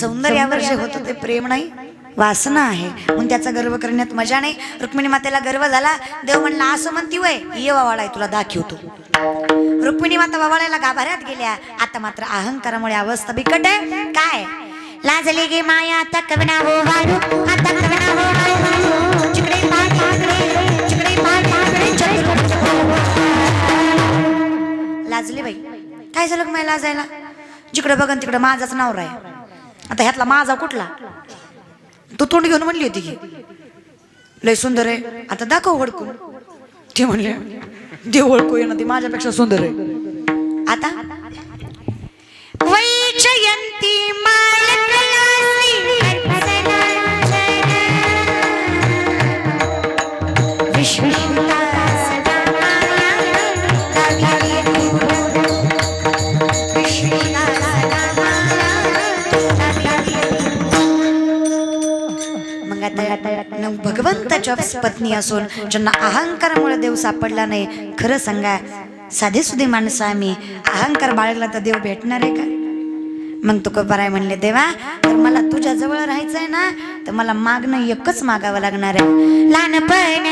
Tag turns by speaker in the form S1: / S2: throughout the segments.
S1: सौंदर्यावर जे होतं ते प्रेम नाही वासना आहे. म्हणून त्याचा गर्व करण्यात मजा नाही. रुक्मिणी मातेला गर्व झाला. देव म्हणला असं म्हणती वय ये वावाळाय तुला दाखवतो. रुक्मिणी माता वावाळ्याला गाभाऱ्यात गेल्या. आता मात्र अहंकारामुळे अवस्था बिकट आहे. काय? लाजले गे माया आता कवना हो वारू आता कवना हो जिकडे पाय तिकडे लाजली बाई. काय झालं मला लाजायला? जिकडे बघन तिकडे माझाच नवरा आहे आता ह्यातला माझा कुठला? तू तोंड घेऊन म्हणली होती की लय सुंदर आहे आता दाखव ओळखून. ते म्हणले देव ओळखू ना ती माझ्यापेक्षा सुंदर आहे. आता? वैजयंती मग भगवंताच्या पत्नी असून ज्यांना अहंकारामुळे देव सापडला नाही खरं सांगा साधे सुधे माणसं आम्ही अहंकार बाळगला तर देव भेटणार आहे का? मग तुकोबाराय म्हणले देवा तर मला तुझ्या जवळ राहायचंय ना तर मला मागणं एकच मागावं लागणार आहे. लहानपण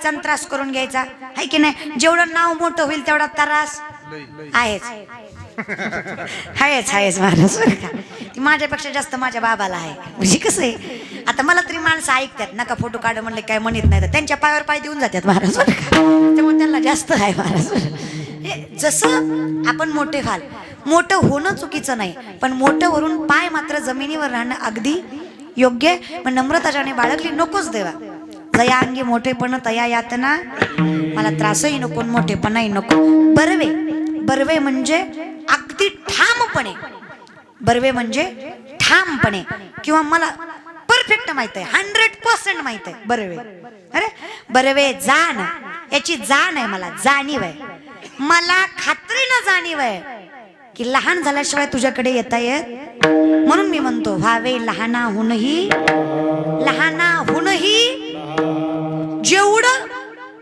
S1: घ्यायचा आणि त्रास करून घ्यायचा. आहे की नाही? जेवढं नाव मोठं होईल तेवढा त्रास आहेच. आहेच आहेच महाराज बरं का. ती माझ्यापेक्षा जास्त माझ्या बाबाला आहे. म्हणजे कसं आहे? आता मला तरी माणसं ऐकतात. नका फोटो काढ म्हणले काय म्हणत नाही. तर त्यांच्या पायावर पाय देऊन जातात महाराज बरं का. त्यामुळे त्यांना जास्त आहे महाराज हे जसं आपण मोठे व्हाल मोठं होणं चुकीचं नाही. पण मोठं वरून पाय मात्र जमिनीवर राहणं अगदी योग्य. आहे. पण नम्रता ज्याने बाळगली नकोच देवा. तया अंगी मोठेपण तया यातना मला त्रासही नको मोठेपणाही नको. बरवे बरवे म्हणजे अगदी ठामपणे. बरवे म्हणजे ठामपणे. किंवा मला परफेक्ट माहीत आहे. हंड्रेड पर्सेंट माहीत आहे. बर्वे. अरे बर्वे जाण याची जाण आहे मला. जाणीव आहे. मला खात्रीनं जाणीव आहे की लहान झाल्याशिवाय तुझ्याकडे येता येत म्हणून मी म्हणतो व्हावे लहानाहूनही लहानाहूनही जेवढं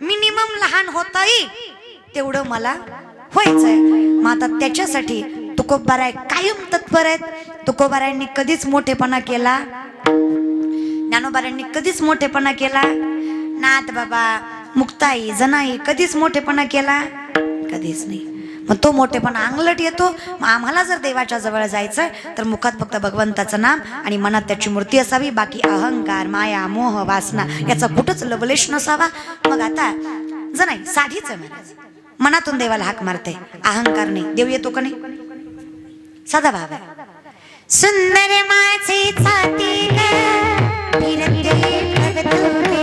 S1: मिनिमम लहान होता येईल तेवढं मला व्हायचंय. मग आता त्याच्यासाठी तुकोबाराय कायम तत्पर आहेत. तुकोबारायांनी कधीच मोठेपणा केला. ज्ञानोबारायांनी कधीच मोठेपणा केला. नाथ बाबा मुक्ताई जनाई कधीच मोठेपणा केला. कधीच नाही. मग तो मोठेपणा अंगलट येतो. मग आम्हाला जर देवाच्या जवळ जायचं तर मुखात फक्त भगवंताचं नाम आणि मनात त्याची मूर्ती असावी. बाकी अहंकार माया मोह वासना याचा कुठंच लवलेश नसावा. मग आता जनाई साधीच मनातून देवाला हाक मारते. अहंकार नाही. देव येतो का नाही? साधा भाव आहे. सुंदर माझे छाती फिरते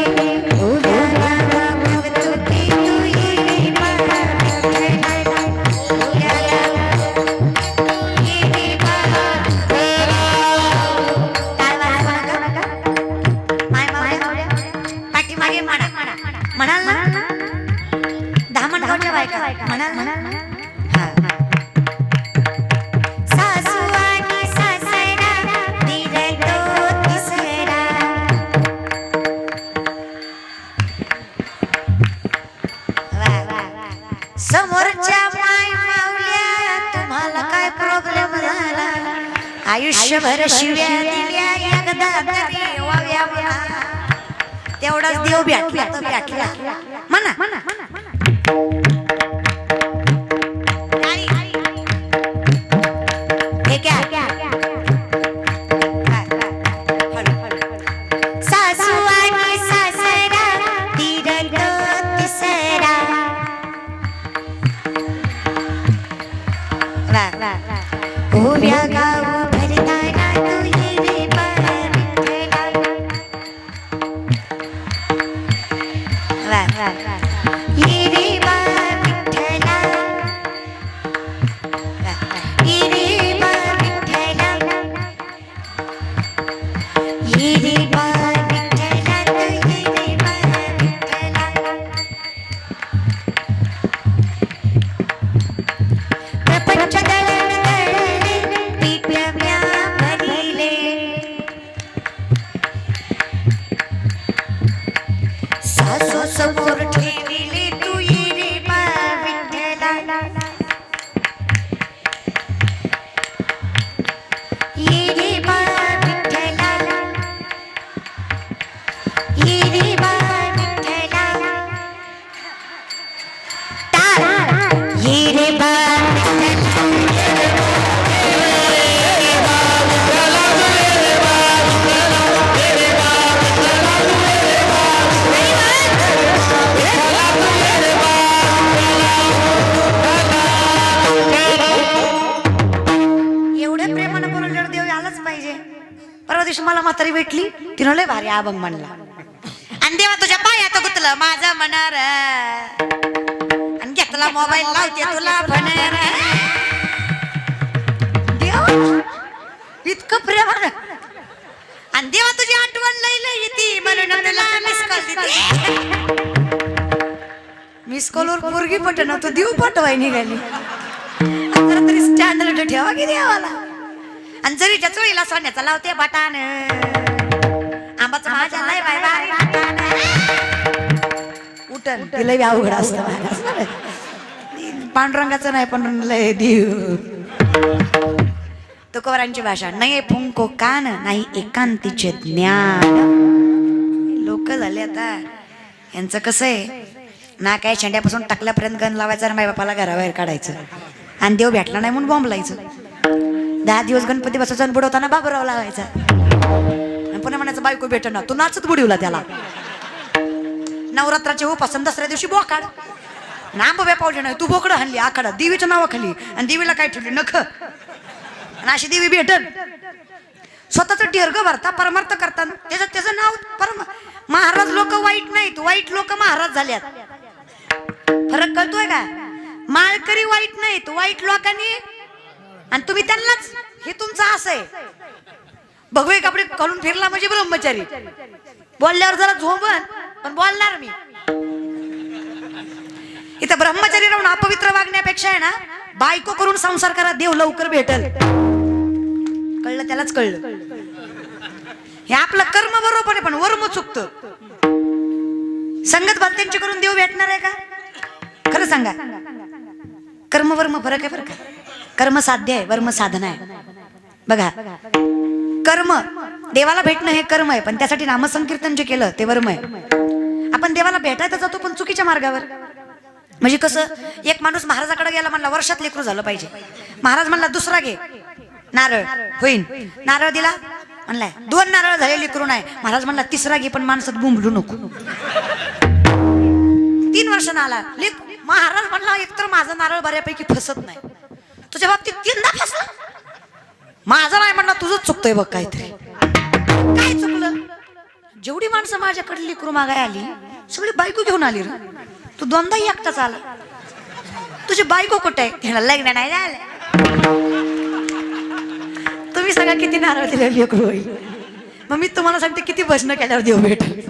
S1: म्हणाल ना? हा. तो. समोरच्या माय मावल्या तुम्हाला काय प्रॉब्लेम झाला? आयुष्यभर शिव्या दिल्या एकदा तरी वाव्या म्हणा. तेवढाच देव भेटला तर भेटला म्हणा हे उभ्या गाव म्हातारी भेटली. तिनं लय भारी अभंग म्हणला आणि देवा तुझ्या पायात गुतलं माझं म्हणार. आणि घेतला मोबाईल लावते तुला म्हणार. इतकं प्रेम आणि देवा तुझी आठवण लई लई येते म्हणून तुला मिस कॉल मिस कॉलवर पोरगी पटना तू देऊ पटवाय निघाली. जरा तरी स्टँडर्ड ठेवा की देवाला. आणि जरीच्या चोळीला सोन्याचा लावते बटान आंबाचं माझ्या लय बाय बाय उठन. लय अवघड असतं पांडुरंगाचं नाही पण लय देव. तुकोबरांची भाषा नाही फुंको कान नाही एकांतीचे ज्ञान. लोक झाले आता. यांचं कसं आहे? ना काय शेंड्यापासून टाकल्यापर्यंत गण लावायचं आणि बापाला घराबाहेर काढायचं. आणि देव भेटला नाही म्हणून बॉम्ब लायचं दहा दिवस गणपती बसायचा बुडवताना बाबूराव लावायचा. पुन्हा म्हणायचं बायको भेट ना. तू नाचत बुडवला त्याला. नवरात्राचे उपासन दसऱ्या दिवशी बोकाड. नांबव्या पावले नाही तू बोकडं हल्ली आखाडा देवीच्या नावाखाली. आणि देवीला काय ठेवली? नख. आणि अशी देवी भेटल स्वतःच ग भरता परमार्थ करताना. त्याचं त्याचं नाव परम महाराज लोक वाईट नाहीत. वाईट लोक महाराज झाल्यात. फरक कळतोय का? माळकरी वाईट नाहीत. वाईट लोकांनी आणि तुम्ही त्यांनाच. हे तुमचं असं आहे. भगवे कपडे घालून फिरला म्हणजे ब्रह्मचारी. बोलल्यावर जरा झोंबन पण बोलणार मी. इथं ब्रह्मचारी राहून अपवित्र वागण्यापेक्षा आहे ना बायको करून संसार करा देव लवकर भेटल. कळलं त्यालाच कळलं. हे आपलं कर्म बरोबर आहे पण वर्म चुकत. संगत बालत्यांची करून देव भेटणार आहे का? खरं सांगा. कर्म वर्म फरक आहे फरक आहे कर्म साध्य आहे वर्म साधना आहे. बघा. कर्म देवाला भेटणं हे कर्म आहे पण त्यासाठी नामसंकीर्तन जे केलं ते वर्म आहे. आपण देवाला भेटायला जातो पण चुकीच्या मार्गावर. म्हणजे कसं एक माणूस महाराजाकडे गेला म्हणला वर्षात लेकरू झालं पाहिजे. महाराज म्हणला दुसरा घे. नारळ. होईन. नारळ दिला. म्हणलाय दोन नारळ झाले लेकरू नाही. महाराज म्हणला तिसरा घे पण माणसात बुंबलू नको. तीन वर्ष आला महाराज म्हणला एकतर माझं नारळ बऱ्यापैकी फसत नाही. तुझ्या बाबतीत तीनदा फसला माझं नाही म्हणणं तुझंच चुकतोय बघ काहीतरी. काय चुकलं? जेवढी माणसं माझ्याकडे लेकरू मागाय आली सगळी बायको घेऊन आली तू दोनदाही एकटाच आला. तुझी बायको कुठे? आहे त्याला लग्न नाही झालं. तुम्ही सांगा किती नारळ दिले लेकरू होईल मग मी तुम्हाला सांगते किती भजन केल्यावर देव भेटेल.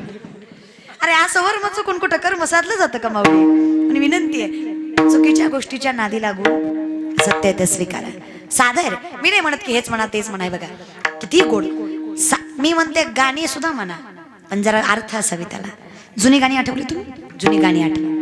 S1: अरे असं वर मग चुकून कुठं कर्म साधलं जातं का माऊली? आणि विनंती आहे चुकीच्या गोष्टीच्या नादी लागू. सत्य ते स्वीकारा. सादर मी नाही म्हणत की हेच म्हणा तेच म्हणाय बघा. किती गोड. सा- मी म्हणते गाणी सुद्धा म्हणा. पण जरा अर्थ असावी त्याला. जुनी गाणी आठवली तुम्ही? जुनी गाणी आठवली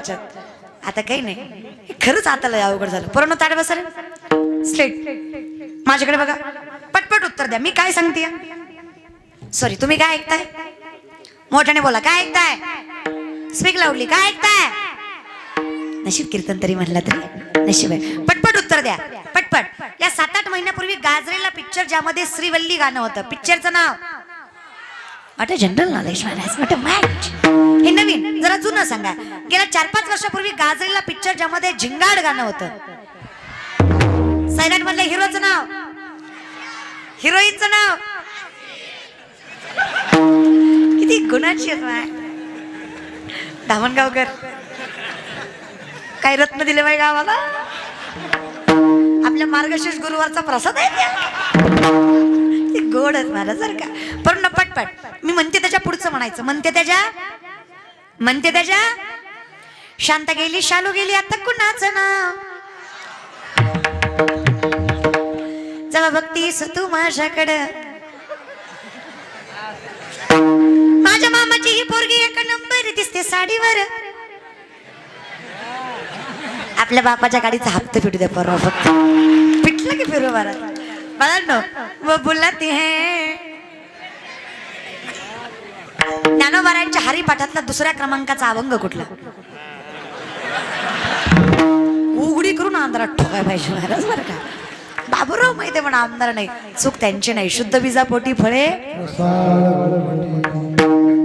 S1: याच्यात आता काही नाही. खरंच आता लय अवघड झालं. पूर्ण ताट बसरे स्लेट माझ्याकडे बघा. पटपट उत्तर द्या. मी काय सांगते सॉरी तुम्ही काय ऐकताय? मोठ्याने बोला. काय ऐकताय? स्पीक लावली काय ऐकताय? नशीब कीर्तन तरी म्हणलं तरी. नशीब आहे. पटपट उत्तर द्या. पटपट. या सात आठ महिन्यापूर्वी गाजरेला पिक्चर ज्यामध्ये श्रीवल्ली गाणं होतं. पिक्चरचं नाव? वाट जनरल नॉलेज वाट मॅच हे नवीन जरा जुनं सांगा. गेल्या चार पाच वर्षापूर्वी गाजरेला पिक्चर ज्यामध्ये झिंगाड गाणं होतं. सायनाट मधल्या हिरोचं नाव. हिरोईनचं नाव. किती गुणाची धामणगावकर काय रत्न दिले बाई गावाला. आपल्या मार्गशीर्ष गुरुवारचा प्रसाद आहे गोड आहेत मला जर का. पण पटपट. मी म्हणते त्याच्या पुढचं म्हणायचं. म्हणते त्याच्या? म्हणते त्याच्या? शांत गेली शालू गेली आता कुणाचं नाव? जेव्हा बघतीस तू माझ्याकडं. माझ्या मामाची ही पोरगी एका नंबर दिसते साडीवर. आपल्या बापाच्या गाडीचा हप्ता फिटू द्या परवा फक्त. फिटलं की फिरू बरं. बाळांनो वो है ज्ञानोबारायांच्या हरिपाठातला दुसऱ्या क्रमांकाचा अभंग कुठला? उघडी करून आंध्रात ठोकाय पाहिजे महाराज बरं का? बाबूराव माहिती पण आमदार नाही. चूक त्यांची नाही. शुद्ध बीजापोटी फळे.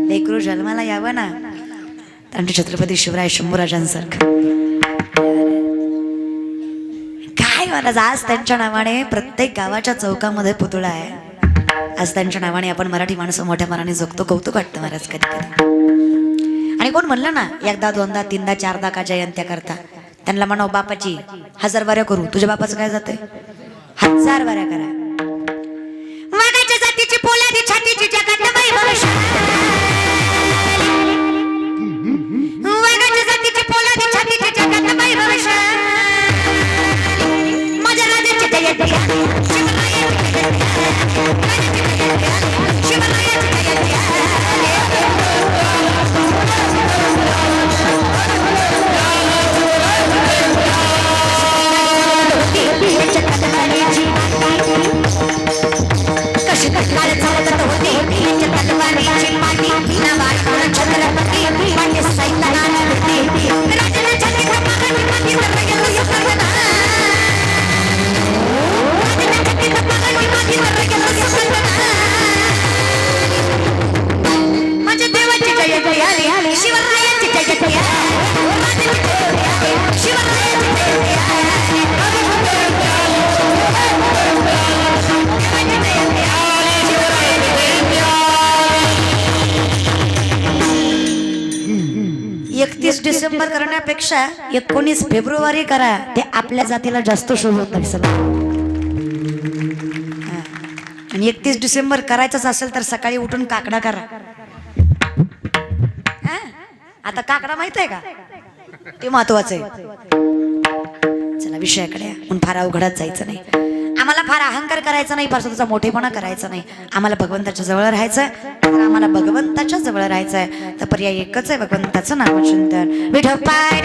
S1: लेकरू जन्माला यावं ना. त्यांचे छत्रपती शिवराय शंभूराजांसारखं. काय महाराज आज त्यांच्या नावाने प्रत्येक गावाच्या चौकामध्ये पुतळा आहे. आज त्यांच्या नावाने आपण मराठी माणसं मोठ्या मनाने जगतो कौतुक वाटतं महाराज कधी कधी आणि कोण म्हणलं ना एकदा दोनदा तीनदा चारदा का जयंत्या करता? त्यांना म्हणाव बापाची हजार वाऱ्या करू. तुझ्या बापाचं काय जाते हजार वाऱ्या करा. वाघाच्या जातीची पोलादी छातीची जगा डिसेंबर करण्यापेक्षा एकोणीस फेब्रुवारी करा ते आपल्या जातीला जास्त शोभत नाही सर आणि एकतीस डिसेंबर करायचंच असेल तर सकाळी उठून काकडा करा. आता काकडा माहीत आहे का? ते महत्वाचं आहे. चला विषयाकडे पण फार अवघडात जायचं नाही. आम्हाला फार अहंकार करायचा नाही फार स्वतःचा मोठेपणा करायचा नाही. आम्हाला भगवंताच्या जवळ राहायचंय तर आम्हाला भगवंताच्या जवळ राहायचंय. तर पर्याय एकच आहे भगवंताचं नाव चिंतन नको पाय